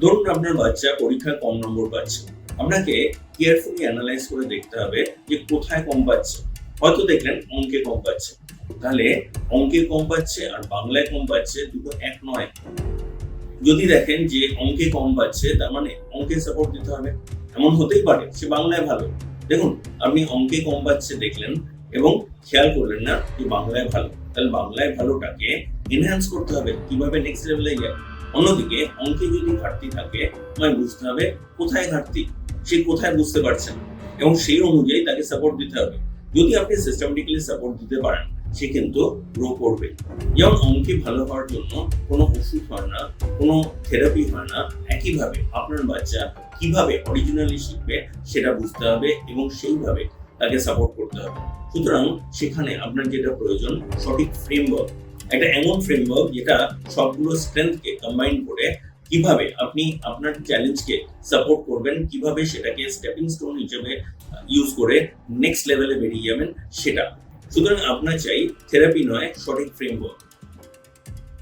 ধরুন আপনার বাচ্চা পরীক্ষায় কম নম্বর পাচ্ছে। আপনাকে কেয়ারফুলি অ্যানালাইজ করে দেখতে হবে যে কোথায় কম পাচ্ছে। হয়তো দেখলেন অঙ্কে কম পাচ্ছে। তাহলে অঙ্কে কম পাচ্ছে আর বাংলায় কম পাচ্ছে দুটো এক নয়। যদি দেখেন যে অঙ্কে কম পাচ্ছে, তার মানে অঙ্কে সাপোর্ট দিতে হবে। এমন হতেই পারে, সে বাংলায় ভালো। দেখুন, আপনি অঙ্কে কম পাচ্ছে দেখলেন এবং খেয়াল করলেন না যে বাংলায় ভালো। তাহলে বাংলায় ভালোটাকে এনহ্যান্স করতে হবে। কীভাবে নেক্সট লেভেলে যায় অন্যদিকে অঙ্কে যদি ঘাটতি থাকে আমায় বুঝতে হবে কোথায় ঘাটতি, সে কোথায় বুঝতে পারছে না। এবং সেই অনুযায়ী তাকে সাপোর্ট দিতে হবে। যদি আপনি সিস্টেমেটিক্যালি সাপোর্ট দিতে পারেন, সে কিন্তু গ্রো করবে। যেমন অঙ্কে ভালো হওয়ার জন্য কোনো ওষুধ হয় না, কোনো থেরাপি হয় না, একইভাবে আপনার বাচ্চা কীভাবে অরিজিনালি শিখবে সেটা বুঝতে হবে এবং সেইভাবে তাকে সাপোর্ট করতে হবে। সুতরাং সেখানে আপনার যেটা প্রয়োজন, সঠিক ফ্রেমওয়ার্ক একটা এমন ফ্রেমওয়ার্ক যেটা সবগুলো স্ট্রেংথকে কম্বাইন করে কীভাবে আপনি আপনার চ্যালেঞ্জকে সাপোর্ট করবেন, কীভাবে সেটাকে স্টেপিং স্টোন হিসেবে ইউজ করে নেক্সট লেভেলে বেরিয়ে যাবেন সেটা। সুতরাং আপনার চাই থেরাপি নয়, সঠিক ফ্রেমওয়ার্ক